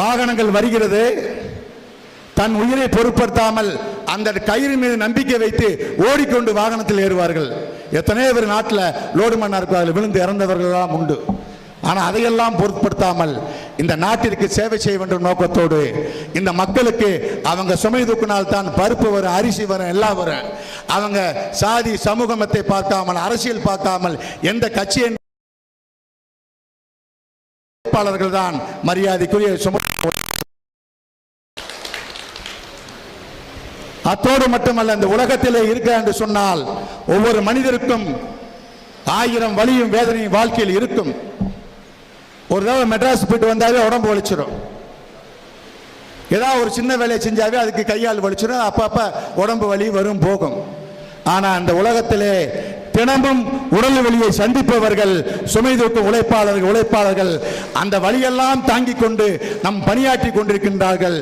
வாகனங்கள் வருகிறது. தன் உயிரை பொருட்படுத்தாமல் அந்த கயிறு மீது நம்பிக்கை வைத்து ஓடிக்கொண்டு வாகனத்தில் ஏறுவார்கள். எத்தனையோ பேர் நாட்டில் லோடு மண்ணா அதில் விழுந்து இறந்தவர்களெல்லாம் உண்டு. ஆனால் அதையெல்லாம் பொருட்படுத்தாமல் இந்த நாட்டிற்கு சேவை செய்ய வேண்டும் நோக்கத்தோடு இந்த மக்களுக்கு அவங்க சுமை தூக்கினால் தான் பருப்பு வரும் அரிசி வரும் எல்லாம் வரும். அவங்க சாதி சமூகமத்தை பார்க்காமல் அரசியல் பார்க்காமல் எந்த கட்சியை பொறுப்பாளர்கள் தான் மரியாதைக்குரிய சும அத்தோடு மட்டுமல்ல இந்த உலகத்திலே இருக்க என்று சொன்னால் ஒவ்வொரு மனிதருக்கும் ஆயிரம் வலியும் வேதனையும் வாழ்க்கையில் இருக்கும். ஒரு தடவை மெட்ராஸ் போயிட்டு வந்தாவே உடம்பு வலிச்சிடும் ஏதாவது ஒரு சின்ன வேலையை செஞ்சாவே அதுக்கு கையால் வலிச்சிடும் அப்பப்ப உடம்பு வலி வரும் போகும். ஆனா அந்த உலகத்திலே தினமும் உடல் வழியை சந்திப்பவர்கள் சுமை தூக்கும் உழைப்பாளர்கள் உழைப்பாளர்கள் அந்த வழியெல்லாம் தாங்கிக் கொண்டு நம் பணியாற்றி கொண்டிருக்கின்றார்கள்.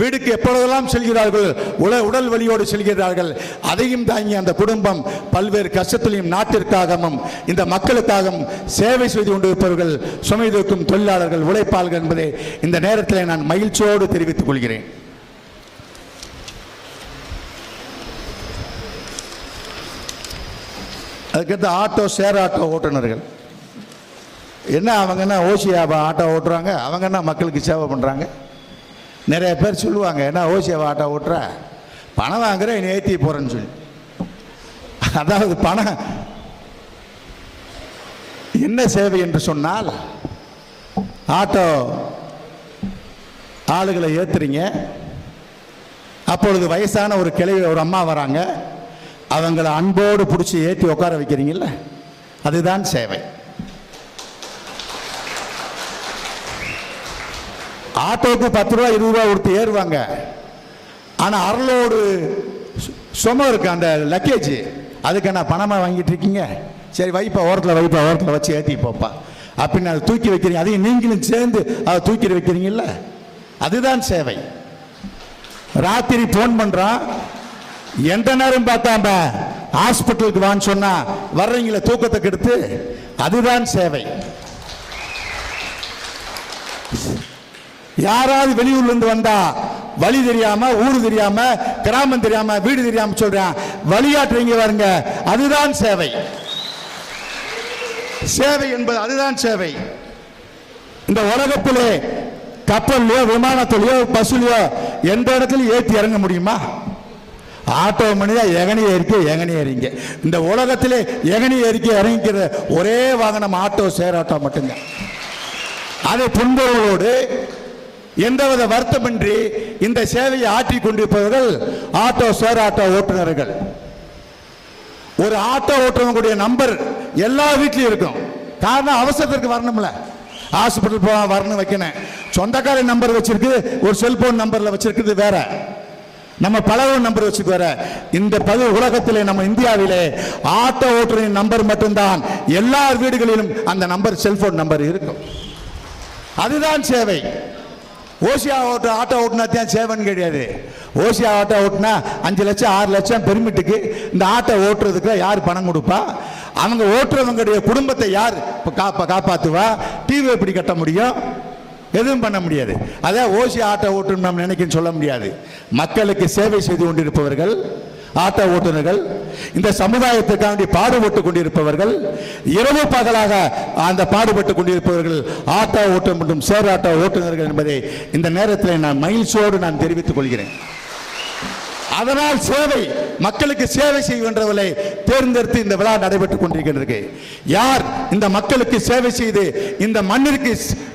வீடுக்கு எப்பொழுதெல்லாம் செல்கிறார்கள்? உல உடல் வலியோடு செல்கிறார்கள். அதையும் தாங்கி அந்த குடும்பம் பல்வேறு கஷ்டத்திலையும் நாட்டிற்காகவும் இந்த மக்களுக்காகவும் சேவை செய்து கொண்டிருப்பவர்கள் சுமை தூக்கும் தொழிலாளர்கள் உழைப்பாளர்கள் என்பதை இந்த நேரத்தில் நான் மகிழ்ச்சியோடு தெரிவித்துக் கொள்கிறேன். அதுக்கடுத்து ஆட்டோ சேர் ஆட்டோ ஓட்டுநர்கள். என்ன அவங்க என்ன ஓசியாபா ஆட்டோ ஓட்டுறாங்க அவங்க என்ன மக்களுக்கு சேவை பண்ணுறாங்க நிறைய பேர் சொல்லுவாங்க என்ன ஓசியாபா ஆட்டோ ஓட்டுற? பணம் வாங்குற நீ ஏற்றி போகிறேன்னு சொல்லி. அதாவது பணம். என்ன சேவை என்று சொன்னால் ஆட்டோ ஆளுகளை ஏற்றுறீங்க அப்பொழுது வயசான ஒரு கிளை ஒரு அம்மா வராங்க. அவங்கள அன்போடு பிடிச்சி ஏற்றி உட்கார வைக்கிறீங்கல்ல? அதுதான் சேவை. ஆட்டோவுக்கு பத்து ரூபா இருபது ரூபா கொடுத்து ஏறுவாங்க. ஆனால் அருளோடு சு- சும இருக்கு அந்த லக்கேஜ் அதுக்கு என்ன பணமாக வாங்கிட்டு இருக்கீங்க? சரி வைப்பா ஓரத்தில் வைப்பா ஓரத்தில் வச்சு ஏற்றி போப்பா. அப்படின்னு அதை தூக்கி வைக்கிறீங்க. அதையும் நீங்களும் சேர்ந்து அதை தூக்கி வைக்கிறீங்கல்ல? அதுதான் சேவை. ராத்திரி ஃபோன் பண்றான். எந்த நேரம் பார்த்தாம ஹாஸ்பிட்டலுக்கு வான்னு சொன்னா வர்றீங்களே தூக்கத்தை கெடுத்து? அதுதான் சேவை. யாராவது வெளியூர்ல இருந்து வந்தா வழி தெரியாம ஊர் தெரியாம கிராமம் தெரியாம வீடு தெரியாம சொல்றேன் வழியாற்றுறீங்க பாருங்க அதுதான் சேவை. சேவை என்பது அதுதான் சேவை. இந்த உலகத்திலே கப்பல்லையோ விமானத்திலேயோ பஸ்லையோ எந்த இடத்துலையும் ஏற்றி இறங்க முடியுமா? ஆட்டோ மணியா எகனி ஏறிக்க எகனி ஏறிங்க. இந்த உலகத்திலே எகனி ஏறிக்க இறங்கிக்கிற ஒரே வாகனம் ஆட்டோ சேர் ஆட்டோ மட்டும்தான் அதை புண்பவர்களோடு எந்தவித வருத்தமின்றி இந்த சேவையை ஆற்றிக் கொண்டிருப்பவர்கள் ஆட்டோ சேர் ஆட்டோ ஓட்டுநர்கள். ஒரு ஆட்டோ ஓட்டுறவங்களுடைய நம்பர் எல்லா வீட்லையும் இருக்கும். காரணம் அவசரத்திற்கு வரணும்ல. ஹாஸ்பிட்டல் போக வரணும் வைக்கணும். சொந்தக்கார நம்பர் வச்சிருக்கு ஒரு செல்போன் நம்பர்ல வச்சிருக்குது வேற. நம்ம பலவன் நம்பர் வச்சுக்கு வர இந்த பது உலகத்திலே நம்ம இந்தியாவிலே ஆட்டோ ஓட்டுநரின் நம்பர் மட்டும்தான். எல்லா வீடுகளிலும் அந்த நம்பர் செல்போன் நம்பர் இருக்கும். அதுதான் சேவை. ஓசியா ஓட்டு ஆட்டோ ஓட்டுனா தான் சேவைன்னு கிடையாது. ஓசியா ஆட்டோ ஓட்டுனா அஞ்சு லட்சம் ஆறு லட்சம் பெருமிட்டுக்கு இந்த ஆட்டோ ஓட்டுறதுக்கு யார் பணம் கொடுப்பா? அவங்க ஓட்டுறவங்களுடைய குடும்பத்தை யார் இப்ப காப்பா காப்பாத்துவா? டிவி எப்படி கட்ட முடியும்? எதுவும் பண்ண முடியாது. அதான் ஓசி ஆட்டோ ஓட்டுன்னு நாம் நினைக்கன்னு சொல்ல முடியாது. மக்களுக்கு சேவை செய்து கொண்டிருப்பவர்கள் ஆட்டோ ஓட்டுநர்கள் இந்த சமுதாயத்துக்காண்டி பாடுபட்டு கொண்டிருப்பவர்கள் இரவு பகலாக அந்த பாடுபட்டு கொண்டிருப்பவர்கள் ஆட்டோ ஓட்டம் மற்றும் சேர் ஆட்டோ ஓட்டுநர்கள் என்பதை இந்த நேரத்தில் நான் மகிழ்ச்சியோடு நான் தெரிவித்துக் கொள்கிறேன். அதனால் சேவை மக்களுக்கு சேவை செய்கின்றவர்களை தேர்ந்தெடுத்து இந்த விழா நடைபெற்றுக் கொண்டிருக்கின்றது. யார் இந்த மக்களுக்கு சேவை செய்து இந்த மண்ணிற்கு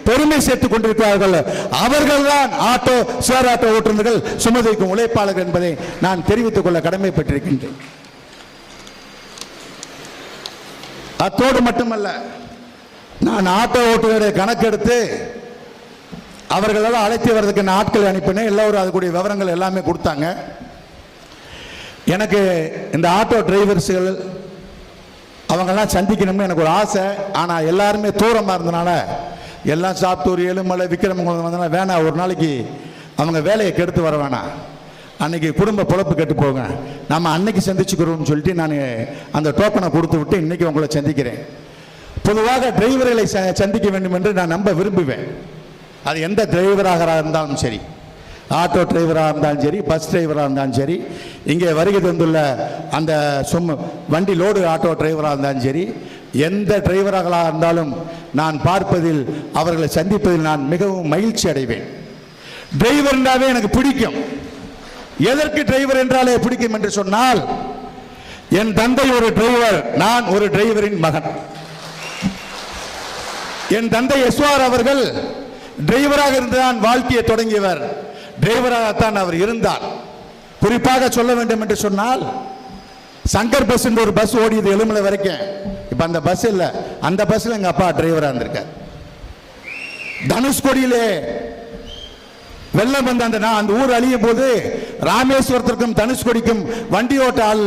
பெருமை சேர்த்துக் கொண்டிருக்கிறார்கள்? அவர்கள்தான் ஆட்டோ சேர் ஆட்டோ ஓட்டுநர்கள் சுமதிக்கும் உழைப்பாளர்கள் என்பதை நான் தெரிவித்துக் கொள்ள கடமைப்பட்டிருக்கின்றேன். அத்தோடு மட்டுமல்ல நான் ஆட்டோ ஓட்டுநரை கணக்கெடுத்து அவர்களெல்லாம் அழைத்து வர்றதுக்கு நான் ஆட்களை அனுப்பினேன். எல்லோரும் அதுக்குடைய விவரங்கள் எல்லாமே கொடுத்தாங்க. எனக்கு இந்த ஆட்டோ டிரைவர்ஸுகள் அவங்கெல்லாம் சந்திக்கணும்னு எனக்கு ஒரு ஆசை. ஆனால் எல்லாருமே தூரமாக இருந்தனால எல்லாம் சாப்பிட்டூர் ஏழுமலை விக்ரமங்குளம் வந்தனால வேணாம் ஒரு நாளைக்கு அவங்க வேலையை கெடுத்து வர வேணாம். அன்னைக்கு குடும்ப பொழப்பு கெட்டு போங்க. நம்ம அன்னைக்கு சந்திச்சுக்கிறோம்னு சொல்லிட்டு நான் அந்த டோக்கனை கொடுத்து விட்டு இன்னைக்கு உங்களை சந்திக்கிறேன். பொதுவாக டிரைவர்களை ச- சந்திக்க வேண்டும் என்று நான் நம்ப விரும்புவேன். அது எந்த டிரைவராக இருந்தாலும் சரி. ஆட்டோ டிரைவராக இருந்தாலும் சரி பஸ் டிரைவராக இருந்தாலும் சரி இங்கே வருகை தந்துள்ள அந்த சும் வண்டி லோடு ஆட்டோ டிரைவராக இருந்தாலும் சரி எந்த டிரைவர்களாக இருந்தாலும் நான் பார்ப்பதில் அவர்களை சந்திப்பதில் நான் மிகவும் மகிழ்ச்சி அடைவேன். டிரைவர் என்றாவே எனக்கு பிடிக்கும். எதற்கு டிரைவர் என்றாலே பிடிக்கும் என்று சொன்னால் என் தந்தை ஒரு டிரைவர் நான் ஒரு டிரைவரின் மகன். என் தந்தை எஸ்வார் அவர்கள் டிரைவராக இருந்து தான் வாழ்க்கையை தொடங்கியவர். டிரைவராகத்தான் அவர் இருந்தார். குறிப்பாக சொல்ல வேண்டும் என்று சொன்னால் சங்கர் பஸ் ஒரு பஸ் ஓடியது எலுமலை வரைக்கும். இப்ப அந்த பஸ் இல்ல. அந்த பஸ்ல எங்க அப்பா டிரைவரா இருந்திருக்கார். தனுஷ்கோடியிலே வெள்ளம் வந்த அந்த நான் அந்த ஊர் அழியும் போது ராமேஸ்வரத்திற்கும் தனுஷ்கோடிக்கும் வண்டி ஓட்ட ஆள்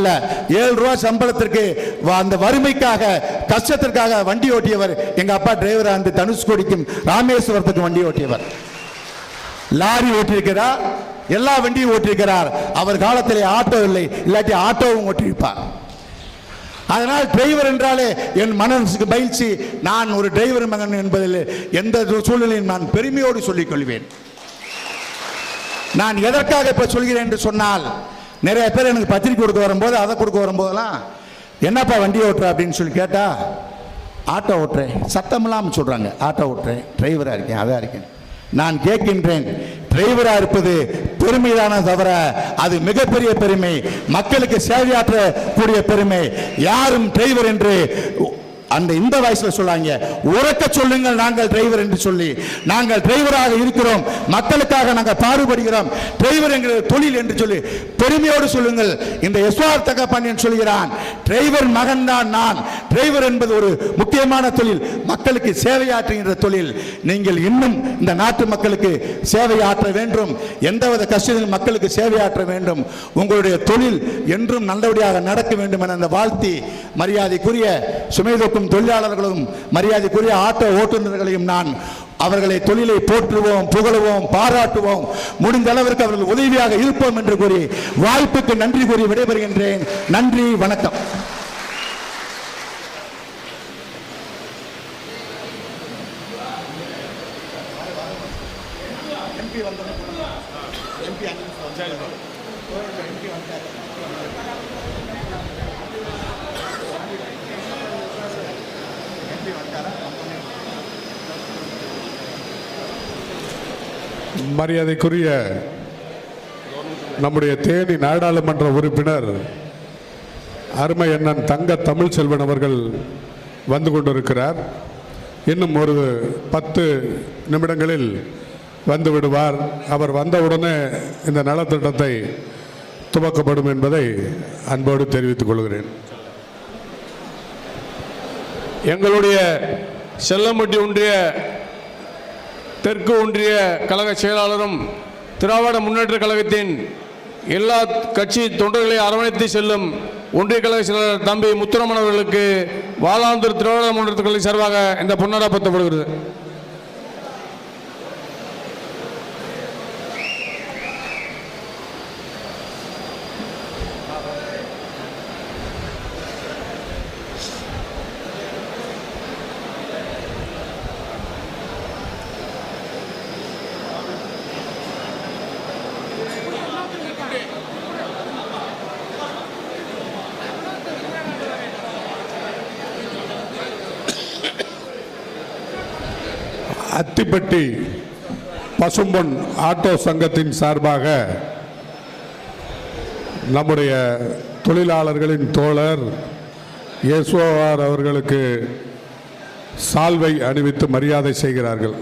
ஏழு ரூபா சம்பளத்திற்கு வ- அந்த வறுமைக்காக கஷ்டத்திற்காக வண்டி ஓட்டியவர் எங்க அப்பா டிரைவராக இருந்து தனுஷ்கோடிக்கும் ராமேஸ்வரத்துக்கும் வண்டி ஓட்டியவர். லாரி ஓட்டியிருக்கிறார் எல்லா வண்டியும் ஓட்டியிருக்கிறார். அவர் காலத்திலே ஆட்டோ இல்லை இல்லாட்டி ஆட்டோவும் ஓட்டியிருப்பார். அதனால் டிரைவர் என்றாலே என் மனசுக்கு பயிற்சி நான் ஒரு டிரைவர் மகன் என்பதில் எந்த சூழ்நிலையும் நான் பெருமையோடு சொல்லிக் கொள்வேன். நான் எதற்காக இப்போ சொல்கிறேன் என்று சொன்னால் நிறைய பேர் எனக்கு பத்திரிக்கை கொடுக்க வரும்போது அதை கொடுக்க வரும்போதெல்லாம் என்னப்பா வண்டி ஓட்டுற? அப்படின்னு சொல்லி கேட்டால் ஆட்டோ ஓட்டுறேன். சத்தம் இல்லாமல் சொல்கிறாங்க ஆட்டோ ஓட்டுறேன் டிரைவராக இருக்கேன் அதாக இருக்கேன். நான் கேட்கின்றேன். டிரைவரா இருப்பது பெருமைதான தவிர அது மிகப்பெரிய பெருமை. மக்களுக்கு சேவையாற்றக்கூடிய பெருமை. யாரும் டிரைவர் என்று அந்த இந்த வயசுல சொல்லாங்க உறக்க சொல்லுங்கள் நாங்கள் டிரைவர் என்று சொல்லி. நாங்கள் டிரைவராக இருக்கிறோம் மக்களுக்காக நாங்கள் பாடுபடுகிறோம் டிரைவர் என்கிற தொழில் என்று சொல்லி பெருமையோடு சொல்லுங்கள். இந்த எஸ்ஆர் தகப்பன் சொல்கிறான் டிரைவர் மகன் தான் நான். டிரைவர் என்பது ஒரு முக்கியமான தொழில் மக்களுக்கு சேவையாற்றுகின்ற தொழில். நீங்கள் இன்னும் இந்த நாட்டு மக்களுக்கு சேவையாற்ற வேண்டும் எந்தவித கஷ்டத்திலும் மக்களுக்கு சேவையாற்ற வேண்டும். உங்களுடைய தொழில் என்றும் நல்லபடியாக நடக்க வேண்டும் என அந்த வாழ்த்தி மரியாதைக்குரிய சுமைதொக்கும் தொழிலாளர்களும் மரியாதைக்குரிய ஆட்டோ ஓட்டுநர்களையும் நான் அவர்களை தொழிலை போற்றுவோம் புகழுவோம் பாராட்டுவோம். முடிந்த அளவிற்கு அவர்கள் உதவியாக இருப்போம் என்று கூறி வாய்ப்புக்கு நன்றி கூறி விடைபெறுகின்றேன். நன்றி வணக்கம். மரியாதைக்குரிய நம்முடைய தேனி நாடாளுமன்ற உறுப்பினர் அருமை அண்ணன் தங்க தமிழ் செல்வன் அவர்கள் வந்து கொண்டிருக்கிறார். இன்னும் ஒரு பத்து நிமிடங்களில் வந்து விடுவார். அவர் வந்தவுடனே இந்த நலத்திட்டத்தை துவக்கப்படும் என்பதை அன்போடு தெரிவித்துக் கொள்கிறேன். எங்களுடைய செல்லம்பட்டி ஒன்றிய தெற்கு ஒன்றிய கழக செயலாளரும் திராவிட முன்னேற்ற கழகத்தின் எல்லா கட்சி தொண்டர்களை அரவணைத்து செல்லும் ஒன்றிய கழக செயலாளர் தம்பி முத்துரமன் அவர்களுக்கு வாலாந்தூர் திராவிட முன்னேற்ற கழக சார்பாக இந்த பொன்னாடா பத்தப்படுகிறது அத்திப்பட்டி பசும்பொன் ஆட்டோ சங்கத்தின் சார்பாக நம்முடைய தொழிலாளர்களின் தோழர் இயேசுவார் அவர்களுக்கு சால்வை அணிவித்து மரியாதை செய்கிறார்கள்.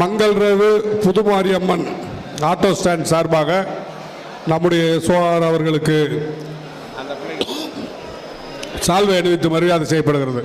மங்கள் ரேவு புதுமாரியம்மன் ஆட்டோ ஸ்டாண்ட் சார்பாக நம்முடைய சோழர் அவர்களுக்கு சால்வை அணிவித்து மரியாதை செய்யப்படுகிறது.